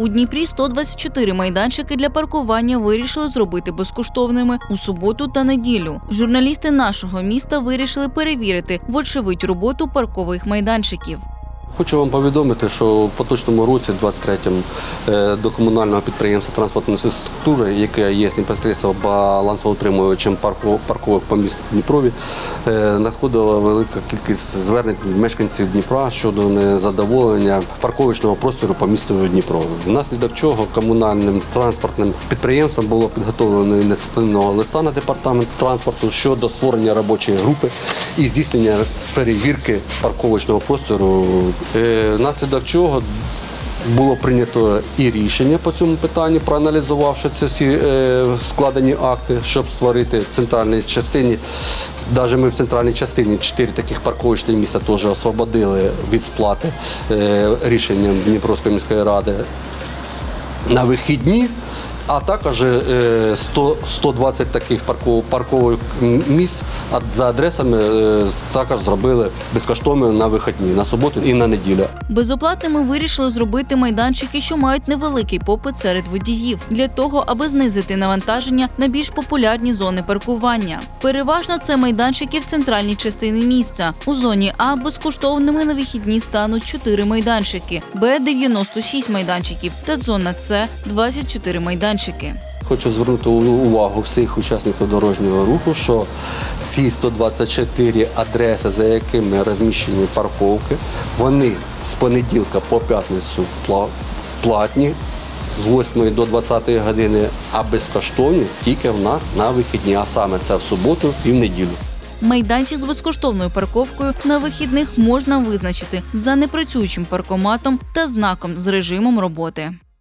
У Дніпрі 124 майданчики для паркування вирішили зробити безкоштовними у суботу та неділю. Журналісти нашого міста вирішили перевірити вочевидь роботу паркових майданчиків. Хочу вам повідомити, що в поточному році, 23-му, е, до комунального підприємства транспортної інфраструктури, яке є непосередньо балансоутримувачем парку- парковок по місту Дніпрові, е, надходила велика кількість звернень мешканців Дніпра щодо незадоволення парковочного простору по місту Дніпро. Внаслідок чого комунальним транспортним підприємством було підготовлено ініціативного листа на департамент транспорту щодо створення робочої групи і здійснення перевірки парковочного простору. Е, Внаслідок чого було прийнято і рішення по цьому питанню, проаналізувавши ці всі е, складені акти, щоб створити в центральній частині. Навіть ми в центральній частині чотири таких парковочних місця теж освободили від сплати е, рішенням Дніпровської міської ради на вихідні, а також е, 100, 120 таких парков, паркових місць за адресами е, також зробили безкоштовно на вихідні, на суботу і на неділю. Безоплатними вирішили зробити майданчики, що мають невеликий попит серед водіїв, для того, аби знизити навантаження на більш популярні зони паркування. Переважно це майданчики в центральній частині міста. У зоні А безкоштовними на вихідні стануть 4 майданчики, Б 96 майданчиків та зона С 24 майданчики. Хочу звернути увагу всіх учасників дорожнього руху, що ці 124 адреси, за якими розміщені парковки, вони з понеділка по п'ятницю платні. З 8 до 20 години, а безкоштовні тільки в нас на вихідні, а саме це в суботу і в неділю. Майданчик з безкоштовною парковкою на вихідних можна визначити за непрацюючим паркоматом та знаком з режимом роботи.